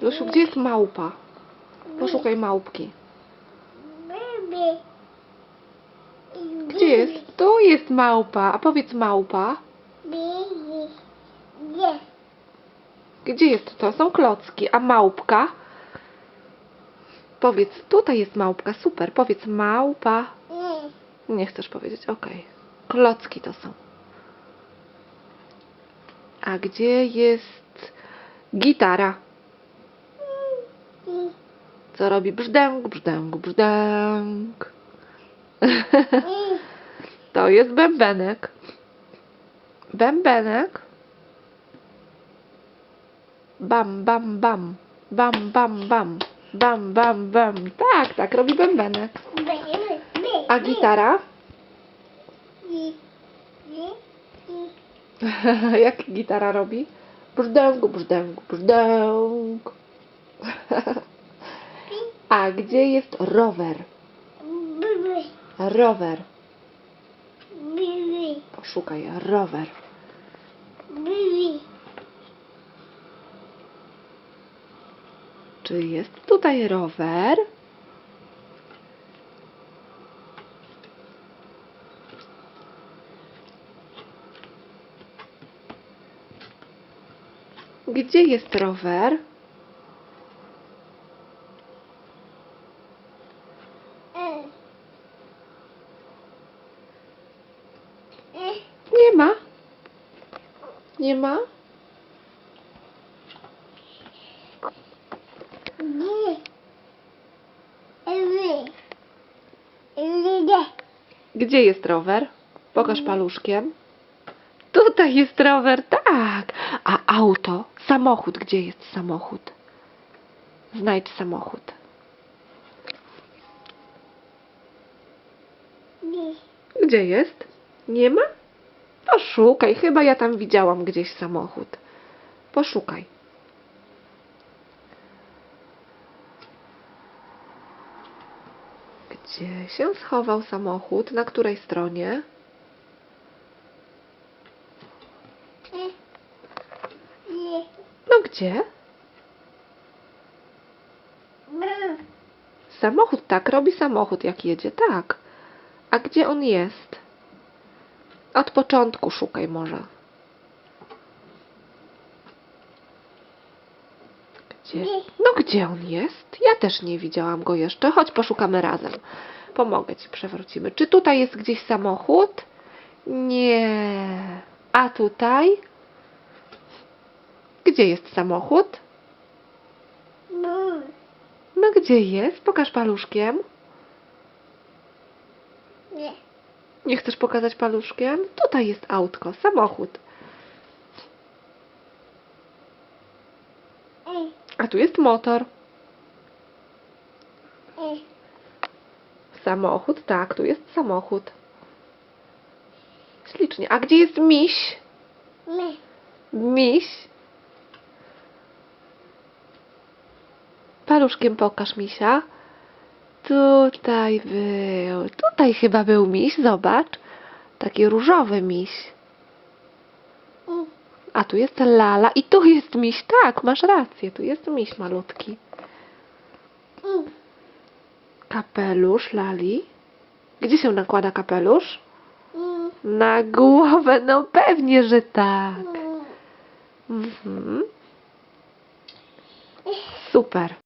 Zosiu, gdzie jest małpa? Poszukaj małpki. Gdzie jest? Tu jest małpa. A powiedz małpa. Gdzie? Jest? To są klocki. A małpka? Powiedz, tutaj jest małpka. Super. Powiedz małpa. Nie. Chcesz powiedzieć? Okej. Klocki to są. A gdzie jest gitara? Co robi brzdęk, brzdęk, brzdęk? To jest bębenek. Bębenek. Bam, bam, bam. Bam, bam, bam. Bam, bam, bam. Tak, tak robi bębenek. A gitara? Jak gitara robi? Brzdęk, brzdęk, brzdęk. A gdzie jest rower? Rower. Poszukaj, rower. Czy jest tutaj rower? Gdzie jest rower? Ma. Nie ma? Gdzie jest rower? Pokaż paluszkiem. Tutaj jest rower, tak. A auto, samochód, gdzie jest samochód? Znajdź samochód. Gdzie jest? Nie ma? Poszukaj, chyba ja tam widziałam gdzieś samochód. Poszukaj. Gdzie się schował samochód? Na której stronie? Nie. No gdzie? Samochód tak robi samochód, jak jedzie, tak. A gdzie on jest? Od początku szukaj może. Gdzie? No gdzie on jest? Ja też nie widziałam go jeszcze. Chodź poszukamy razem. Pomogę ci, przewrócimy. Czy tutaj jest gdzieś samochód? Nie. A tutaj? Gdzie jest samochód? Baby. No gdzie jest? Pokaż paluszkiem. Nie. Nie chcesz pokazać paluszkiem? Tutaj jest autko, samochód. A tu jest motor. Samochód, tak, tu jest samochód. Ślicznie. A gdzie jest miś? Miś. Paluszkiem pokaż misia. Tutaj był. Tutaj chyba był miś, zobacz. Taki różowy miś. A tu jest lala i tu jest miś. Tak, masz rację, tu jest miś malutki. Kapelusz lali. Gdzie się nakłada kapelusz? Na głowę, no pewnie, że tak. Mhm. Super.